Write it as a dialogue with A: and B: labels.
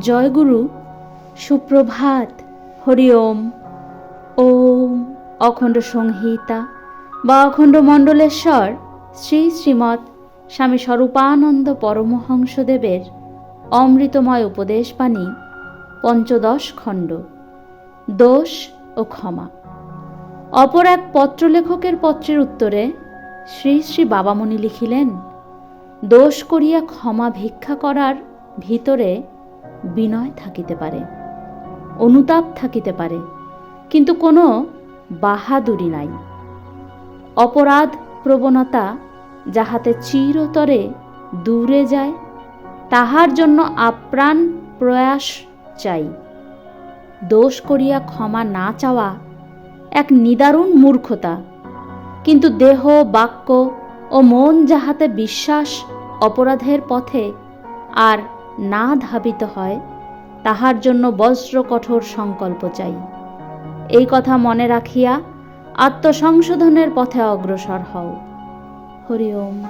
A: জয়গুরু, সুপ্রভাত, হরি ওম। ওম অখণ্ড সংহিতা বা অখণ্ড মণ্ডলেশ্বর শ্রী শ্রীমৎ স্বামী স্বরূপানন্দ পরমহংসদেবের অমৃতময় উপদেশ উপদেশবাণী, পঞ্চদশ খণ্ড, দোষ ও ক্ষমা। অপর এক পত্রলেখকের পত্রের উত্তরে শ্রী শ্রী বাবামণি লিখিলেন, দোষ করিয়া ক্ষমা ভিক্ষা করার ভিতরে বিনয় থাকিতে পারে, অনুতাপ থাকিতে পারে, কিন্তু কোনো বাহাদুরি নাই। অপরাধ প্রবণতা যাহাতে চিরতরে দূরে যায়, তাহার জন্য আপ্রাণ প্রয়াস চাই। দোষ করিয়া ক্ষমা না চাওয়া এক নিদারুণ মূর্খতা, কিন্তু দেহ, বাক্য ও মন যাহাতে বিশ্বাস অপরাধের পথে আর না ধাবিত হয়, তাহার জন্য বজ্র কঠোর সংকল্প চাই। এই কথা মনে রাখিয়া আত্মসংশোধনের পথে অগ্রসর হও। হরি ওম।